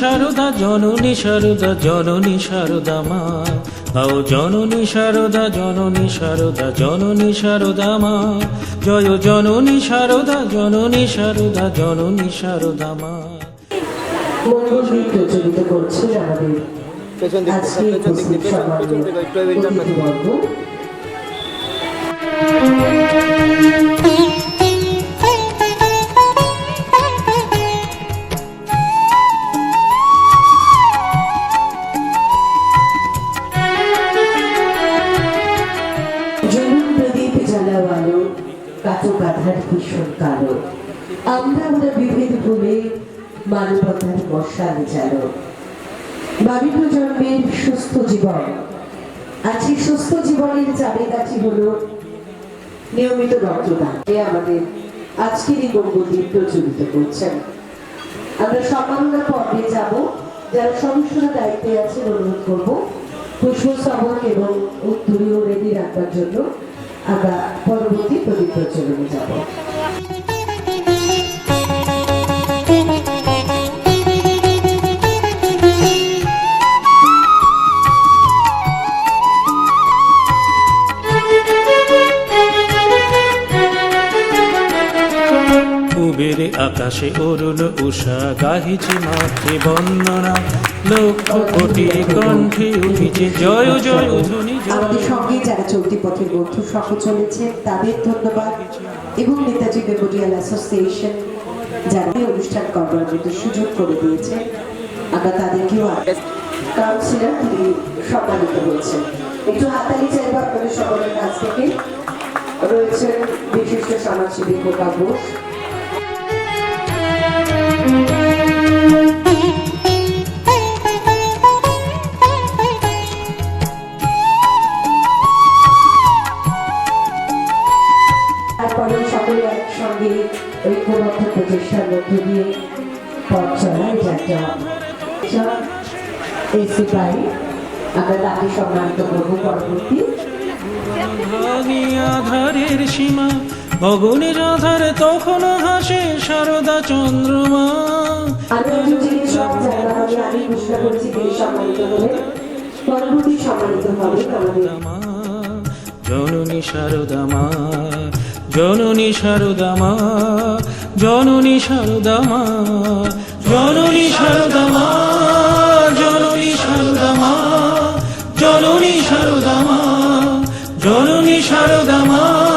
সারদা জননী সারদা জননী সারদা মা। আও জননী সারদা জননী সারদা জননী সারদা মা। জয় জননী সারদা জননী সারদা জননী সারদা মা। মঙ্গলময় প্রচলিত আমাদের আমরা আমরা বিভেদ ভুলে মানবতার মশাল জালো বাবিন্য জন্মের সুস্থ জীবন। আর সুস্থ জীবনের চাবিকাঠি হলো নিয়মিত রক্তদান। আমাদের আজকের এই বঙ্গদ্বীপ প্রচলিত করছেন। আমরা সম্মাননা পর্বে যাব। যারা সদস্যরা দায়িত্বে আছেন, অনুরোধ করব পুষ্পস্তবক এবং উত্তরীয় রেডি রাখবার জন্য আমরা পরবর্তী প্রদীপ প্রচলনে যাব। আকাশে অরুণ উষা, গাহিছে মাতৃ বন্দনা। লক্ষ কোটি কণ্ঠে উঠিছে জয় জয় ধ্বনি আমাদের সঙ্গে যারা চলতি পথের বন্ধু সহ চলেছে, তাদের ধন্যবাদ। এবং নেতাজি মেমোরিয়াল অ্যাসোসিয়েশন, যারা অনুষ্ঠান করবার মতো সুযোগ করে দিয়েছে, আমরা তাদেরকেও কাউন্সিলর তিনি সম্মানিত হয়েছেন। একটু হাতালি চাইব আপনাদের সকলের কাছ থেকে। রয়েছেন বিশিষ্ট সমাজসেবী খোকা ঘোষ করতে পারি আমরা তাকে সম্মানিত করব পরবর্তী। আধারের সীমা ভগনের আধার তখন হাসে সারদা চন্দ্রমা। জননী সারদা মা জননী সারদা মা জননী সারদা মা জননী সারদা মা জন জননী সারদামা জননী সারদামা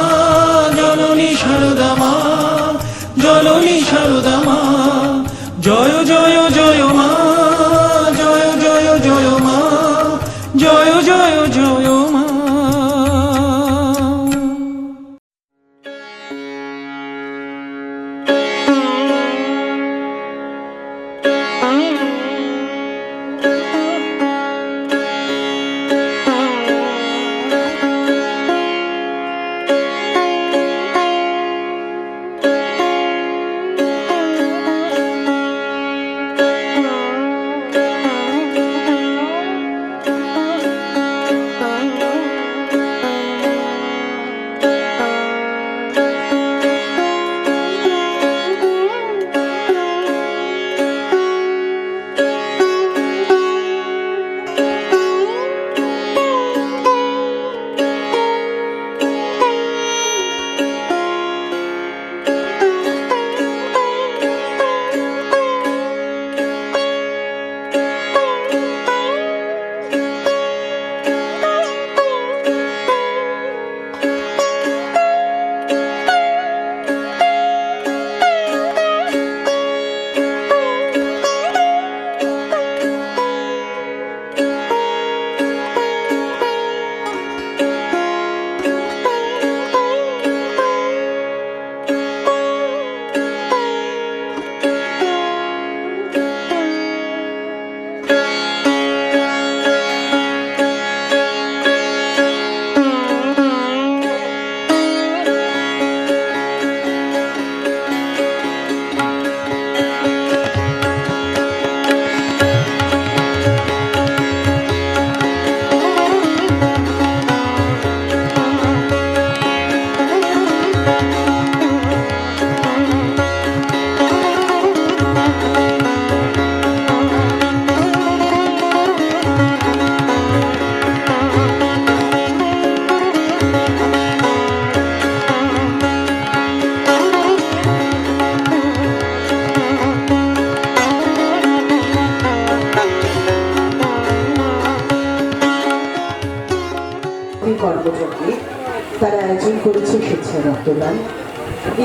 করেছে স্বেচ্ছায় রক্তদান।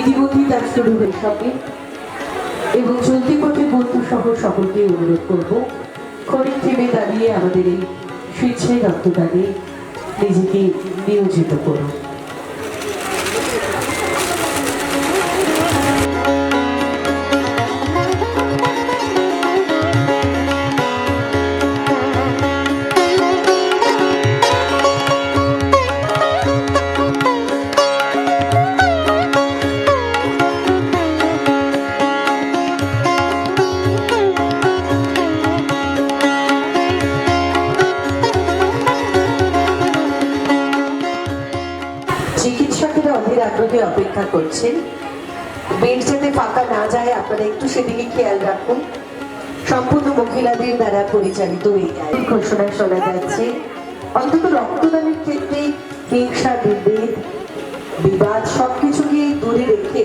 ইতিমধ্যেই তার শুরু হয়ে থাকে এবং চলতি পথে বন্ধু সহ সকলকে অনুরোধ করব খরিদ থেমে দাঁড়িয়ে আমাদের এই স্বেচ্ছায় রক্তদানে নিজেকে নিয়োজিত করুন। অপেক্ষা করছেন। বেড যাতে ফাঁকা না যায়, আপনারা একটু সেদিকে খেয়াল রাখুন। সম্পূর্ণ মহিলাদের দ্বারা পরিচালিত এই ঘোষণা শোনা যাচ্ছে, অন্তত রক্তদানের ক্ষেত্রে হিংসা, বিভেদ, বিবাদ সবকিছুকে দূরে রেখে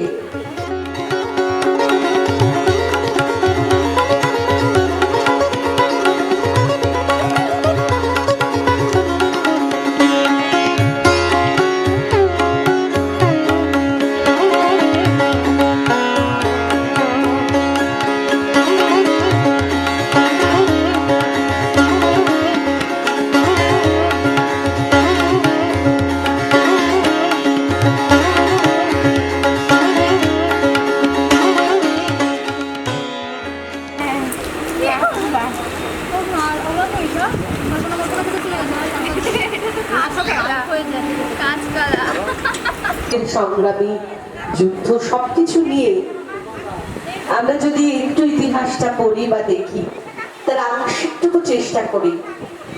চেষ্টা করি।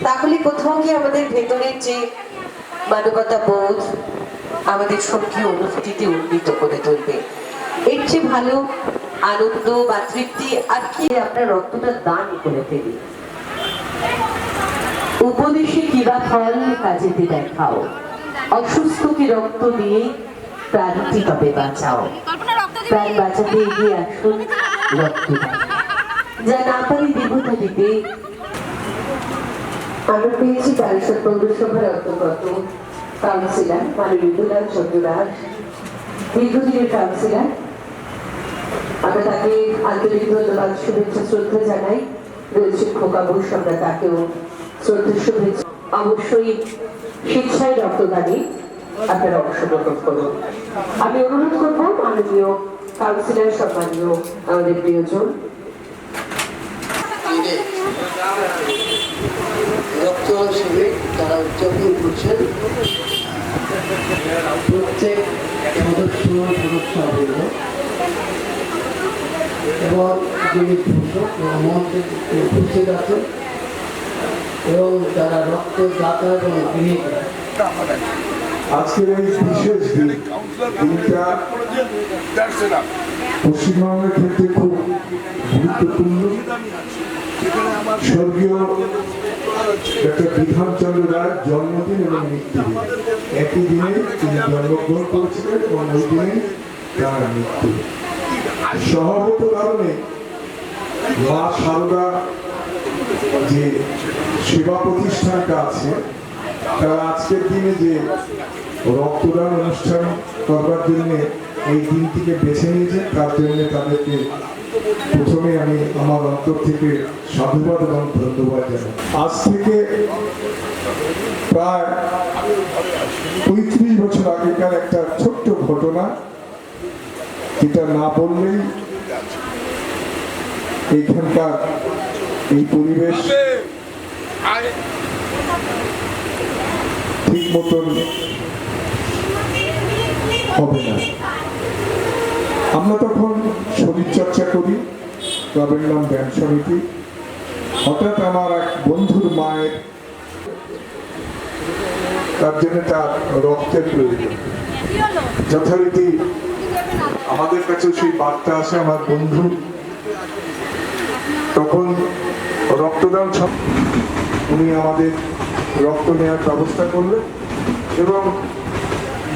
তাহলে কোথাও গিয়ে আমাদের ভেতরের যে মানবতা বোধ আমাদের সক্রিয় অনুভূতিতে উন্নীত করে তুলবে? এর চেয়ে ভালো আনন্দ বা তৃপ্তি আর কি আপনার রক্তটা দান করে ফেলি উপদেশে কিবা ফল কাজেতে দেখাও? অসুস্থ কি রক্ত দিয়ে প্রাণটি তবে বাঁচাও? প্রাণ বাঁচাতে এগিয়ে আসুন রক্তদান যা না পারি দেবতা দিতে আমরা পেয়েছি বালেশ্বর পৌরসভার অন্তর্গত কাউন্সিলর মাননীয় দুলাল চন্দ্র দাস দীর্ঘদিনের কাউন্সিলর। আমরা তাকে আন্তরিক ধন্যবাদ, শুভেচ্ছা, শ্রদ্ধা জানাই। রয়েছে খোকা আমরা তাকেও শ্রদ্ধা শুভেচ্ছা। অবশ্যই স্বেচ্ছায় রক্তদানে আপনারা অংশগ্রহণ করুন। আমি অনুরোধ করব, মাননীয় কাউন্সিলর, সম্মানীয় আমাদের প্রিয়জন। রক্তদান শিবির তারা উদযাপন করছেন। প্রত্যেক সদস্য এবং যিনি পুরুষ মঞ্চে উপস্থিত আছেন। এবং যারা রক্তদাতা এবং আজকের এই বিশেষ দিন, দিনটা পশ্চিমবঙ্গের ক্ষেত্রে খুব গুরুত্বপূর্ণ। স্বর্গীয় ডক্টর বিধানচন্দ্র রায়ের জন্মদিন এবং মৃত্যুদিন। একই দিনে তিনি জন্মগ্রহণ করেছিলেন এবং ওই দিনে তার মৃত্যু। স্বভাবত কারণে মা সারদা যে সেবা প্রতিষ্ঠানটা আছে, তারা আজকের দিনে যে রক্তদান অনুষ্ঠান করবার জন্য এই দিনটিকে বেছে নিয়েছে তার জন্য তাদেরকে প্রথমে আমি আমার অন্তর থেকে সাধুবাদ এবং ধন্যবাদ জানাই। আজ থেকে প্রায় পঁয়ত্রিশ বছর আগেকার একটা ছোট্ট ঘটনা, যেটা না বললেই এইখানকার এই পরিবেশ ঠিক মতন হবে না। আমরা তখন শরীর চর্চা করি। ক্লাবের নাম ব্যায়াম সমিতি। হঠাৎ আমার এক বন্ধুর মায়ের তার জন্য তার রক্তের প্রয়োজন। যথারীতি আমাদের কাছে সেই বার্তা আসে, আমার বন্ধু। তখন রক্তদান উনি আমাদের রক্ত নেওয়ার ব্যবস্থা করলেন এবং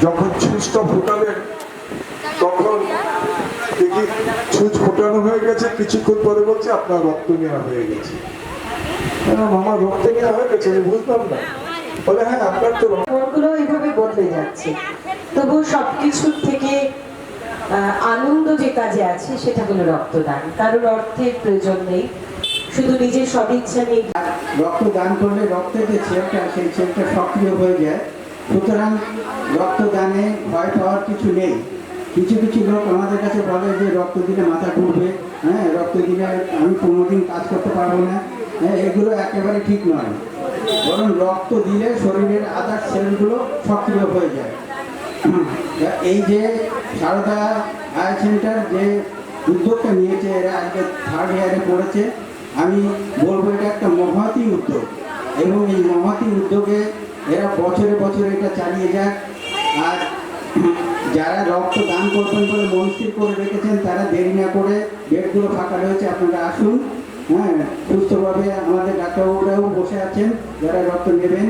যখন ছুঁচটা ফোটালেন তখন দেখি ছুঁচ ফোটানো হয়ে গেছে? কিছুক্ষণ পরে বলছে আপনার রক্ত নেওয়া হয়ে গেছে। আমার রক্ত নেওয়া হয়ে গেছে আমি বুঝলাম না। বলে হ্যাঁ আপনার তো মনগুলো এইভাবে বদলে যাচ্ছে। তবু সবকিছুর থেকে আনন্দ যে কাজে আছে সেটা হলো রক্তদান। কারণ অর্থের প্রয়োজন নেই। শুধু নিজের সদিচ্ছা নিয়ে রক্ত দান করলে রক্তের যে ছেলটা সেই ছেলটা সক্রিয় হয়ে যায়। সুতরাং রক্তদানে ভয় পাওয়ার কিছু নেই। কিছু কিছু লোক আমাদের কাছে বলে যে রক্ত দিলে মাথা ঘুরবে হ্যাঁ রক্ত দিলে আমি কোনোদিন কাজ করতে পারব না। হ্যাঁ এগুলো একেবারে ঠিক নয়। বরং রক্ত দিলে শরীরের আদার সেলগুলো সক্রিয় হয়ে যায়। এই যে সারদা আই সেন্টার যে উদ্যোগটা নিয়েছে, এরা আজকে থার্ড ইয়ারে পড়েছে আমি বলব এটা একটা মহতি উদ্যোগ। এবং এই মহতি উদ্যোগে এরা বছরে বছরে এটা চালিয়ে যাক। আর যারা রক্ত দান করবেন বলে মনস্থির করে রেখেছেন, তারা দেরি না করে বেডগুলো ফাঁকা রয়েছে, আপনারা আসুন। হ্যাঁ সুস্থভাবে আমাদের ডাক্তারবাবুরাও বসে আছেন, যারা রক্ত নেবেন,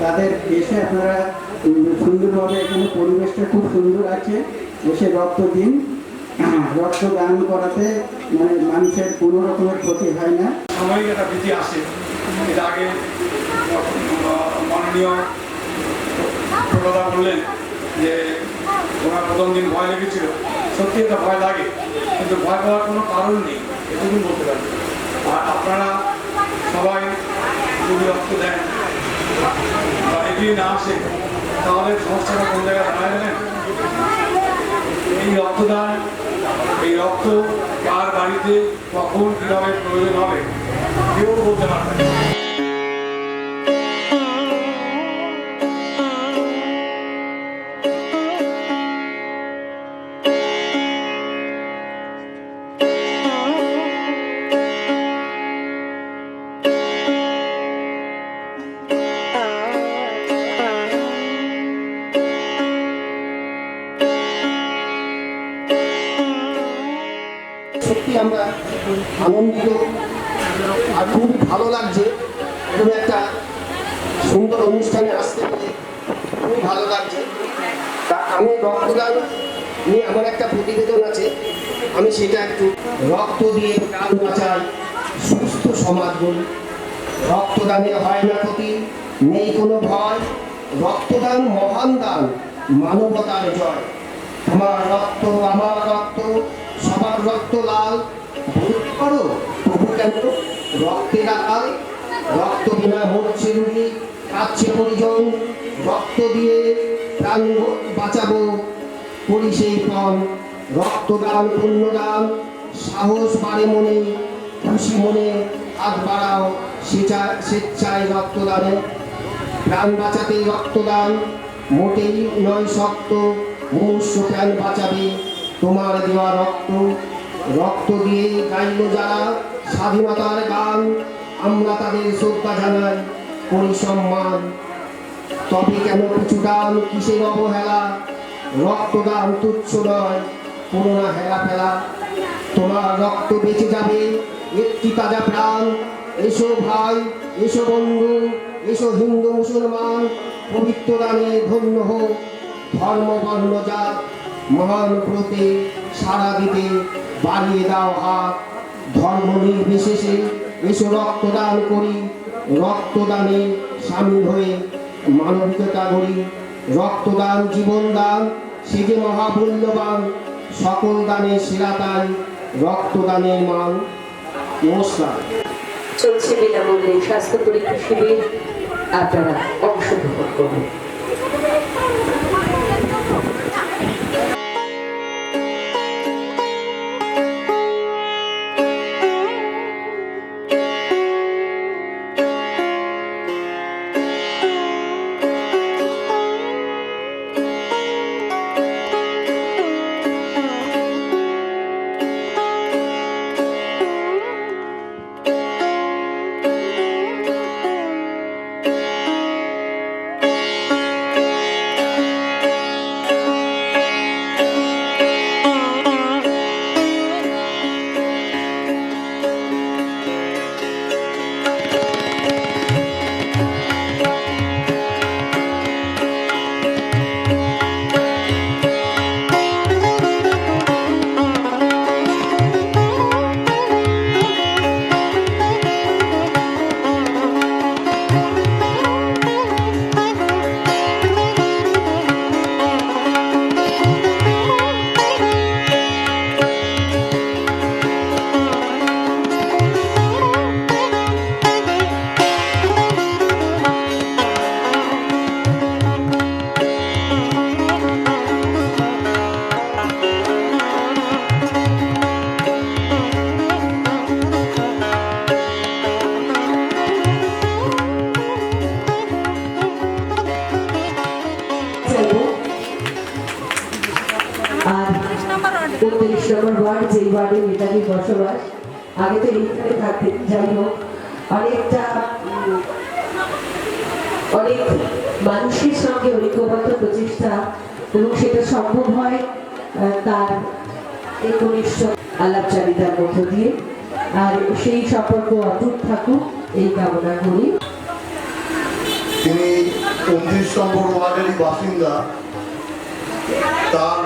তাদের এসে আপনারা সুন্দরভাবে এখানে পরিবেশটা খুব সুন্দর আছে, এসে রক্ত দিন। রক্ত দান করাতে মানে মানুষের কোনো রকমের ক্ষতি হয় না। সাময়িক একটা ভীতি আসে। এর আগে মাননীয় বললেন যে ওনার প্রথম দিন ভয় লেগেছিল। সত্যি একটা ভয় লাগে, কিন্তু ভয় পাওয়ার কোনো কারণ নেই এটুকু বলতে পারি। আর আপনারা সবাই যদি রক্ত দেন বা এগিয়ে না আসে তাহলে সমস্যাটা কোন জায়গায় দাঁড়ায় জানেন? এই রক্তদান, এই রক্ত কার বাড়িতে কখন কীভাবে প্রয়োজন হবে, কেউ বলতে পারবে রক্তদানে হয় না ক্ষতি, নেই কোনো ভয়, রক্তদান মহান দান, মানবতার জয়। তোমার রক্ত, আমার রক্ত, সবার রক্ত লাল। বুঝতে পারো তবু কেন? রক্তের আকাল রক্ত বিনা মরছে রুগী কাচ্ছে পরিজন। রক্ত দিয়ে প্রাণ বাঁচাবো করি সেই পণ রক্তদান, পুণ্যদান, সাহস বাড়ে মনে, খুশি মনে। হাত বাড়াও স্বেচ্ছায় রক্তদানে। প্রাণ বাঁচাতে রক্তদান, মোটেই নয় শক্ত। মনুষ্য প্রাণ বাঁচাবে তোমার দেওয়া রক্ত। রক্ত দিয়ে গাইল যারা স্বাধীনতার গান, আমরা তাদের শ্রদ্ধা জানাই করি সম্মান তবে কেন কিছু দান কিসের অবহেলা? রক্তদান তুচ্ছ নয় কোনো না হেলা ফেলা। তোমার রক্ত বেঁচে যাবে। একটি তাজা প্রাণ। এসো ভাই, এসো বন্ধু, এসো হিন্দু মুসলমান, পবিত্র দানে ধন্য হোক ধর্ম বর্ণ জাত, মহান ব্রতে সারা দিতে বাড়িয়ে দাও হাত। ধর্ম নির্বিশেষে এসো রক্তদান করি। রক্তদানে সামিল হয়ে মানবিকতা গড়ি। রক্তদান, জীবনদান, সে যে মহামূল্যবান সকল দানে সেরা দান রক্তদানের মান নমস্কার চলছে বিনামূল্যে স্বাস্থ্য পরীক্ষা শিবির। আপনারা অংশগ্রহণ করুন। সেই সম্পর্ক অটুট থাকুক, এই কামনা করি। তিনি উনত্রিশ নম্বর ওয়ার্ডেরই বাসিন্দা। তার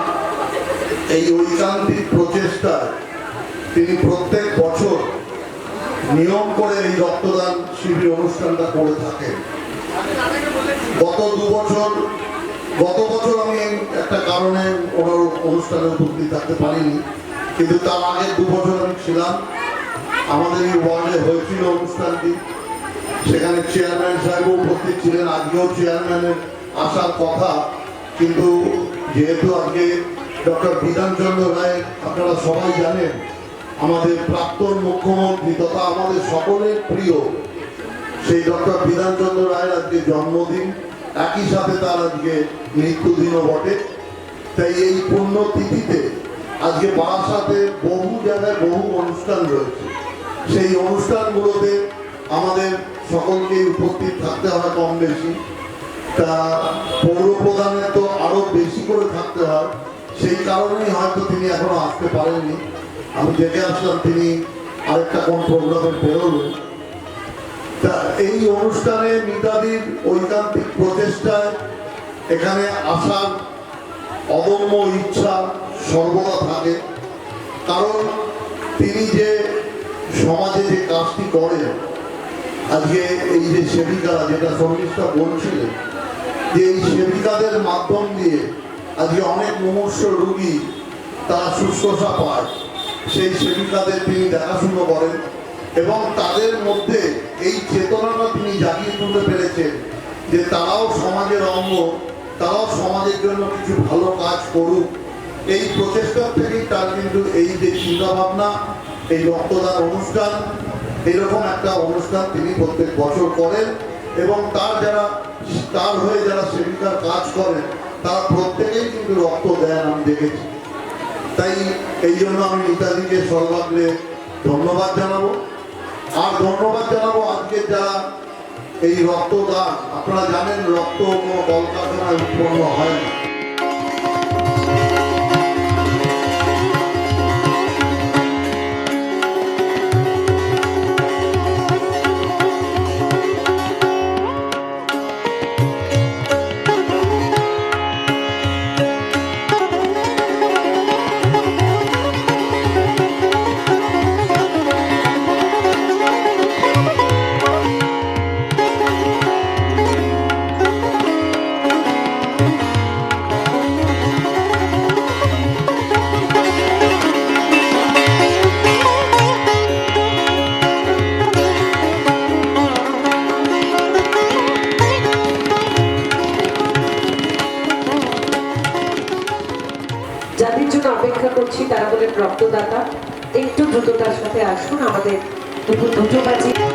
এই ঐকান্তিক প্রচেষ্টায় তিনি প্রত্যেক বছর নিয়ম করে এই রক্তদান শিবির অনুষ্ঠানটা করে থাকেন। গত দু বছর, গত বছর আমি একটা কারণে ওনার অনুষ্ঠানে উপস্থিত থাকতে পারিনি, কিন্তু তার আগে দু বছর আমি ছিলাম। আমাদের এই ওয়ার্ডে হয়েছিল অনুষ্ঠানটি সেখানে চেয়ারম্যান সাহেব উপস্থিত ছিলেন, আজকেও চেয়ারম্যানের আসার কথা। কিন্তু যেহেতু আজকে ডক্টর বিধানচন্দ্র রায় আপনারা সবাই জানেন, আমাদের প্রাক্তন মুখ্যমন্ত্রী তথা আমাদের সকলের প্রিয় সেই ডক্টর বিধানচন্দ্র রায়ের আজকে জন্মদিন। একই সাথে তার আজকে মৃত্যুদিনও বটে। তাই এই পুণ্যতিথিতে আজকে বারাসাতে বহু জায়গায় বহু অনুষ্ঠান রয়েছে। সেই অনুষ্ঠানগুলোতে আমাদের সকলকে উপস্থিত থাকতে হয় কম বেশি। তা পৌর প্রধানের তো আরও বেশি করে থাকতে হয়। সেই কারণেই হয়তো তিনি এখনও আসতে পারেননি। আমি দেখে আসলাম তিনি আরেকটা কোন প্রোগ্রামে বেরোলেন তা এই অনুষ্ঠানে মিতাদির ঐকান্তিক প্রচেষ্টায় এখানে আসার অদম্য ইচ্ছা সর্বদা থাকে। কারণ তিনি যে সমাজে যে কাজটি করে, আজকে এই যে সেবিকারা যেটা শর্মিষ্ঠা বলছিলেন যে এই সেবিকাদের মাধ্যম দিয়ে আজকে অনেক মুমূর্ষ রুগী তারা শুশ্রূষা পায়। সেই সেবিকাদের তিনি দেখাশুনো করেন এবং তাদের মধ্যে এই চেতনাটা তিনি জাগিয়ে তুলতে পেরেছেন যে তারাও সমাজের অঙ্গ, তারাও সমাজের জন্য কিছু ভালো কাজ করুক। এই প্রচেষ্টার থেকেই তার কিন্তু এই যে চিন্তাভাবনা এই রক্তদান অনুষ্ঠান, এরকম একটা অনুষ্ঠান তিনি প্রত্যেক বছর করেন এবং তার যারা, তার হয়ে যারা সেবিকার কাজ করেন, তারা প্রত্যেকেই কিন্তু রক্ত দেন আমি দেখেছি। তাই এই জন্য আমি নেতাজিকে সর্বাগ্রে ধন্যবাদ জানাব। আর ধন্যবাদ জানাব আজকে যারা এই রক্তদান, আপনারা জানেন রক্ত কোনো কলকারখানায় উৎপন্ন হয় না। আসুন আমাদের দুপুর দুটো বাজে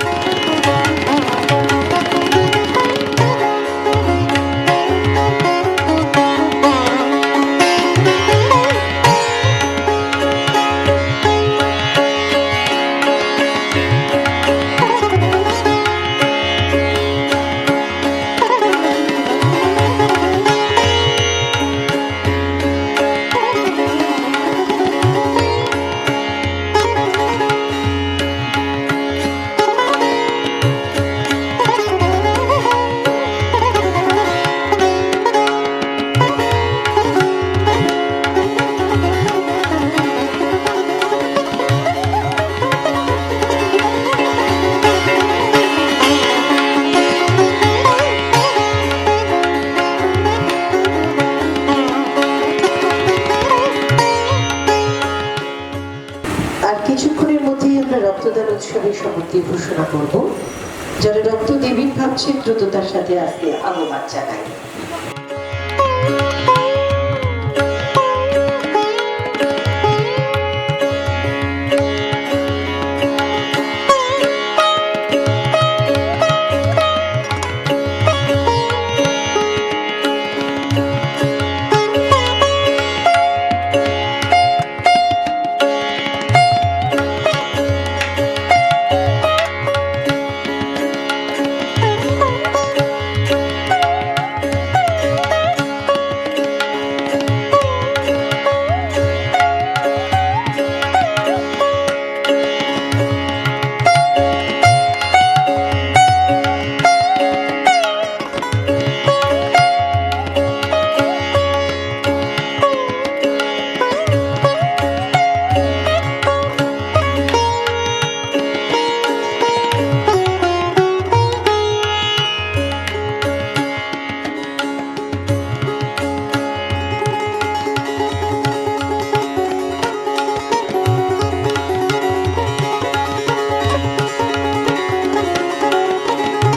কিছুক্ষণের মধ্যেই আমরা রক্তদান উৎসবের সমাপ্তি ঘোষণা করব, যারা রক্ত দেবীর ভাবছে দ্রুততার সাথে আসতে আহ্বান জানাই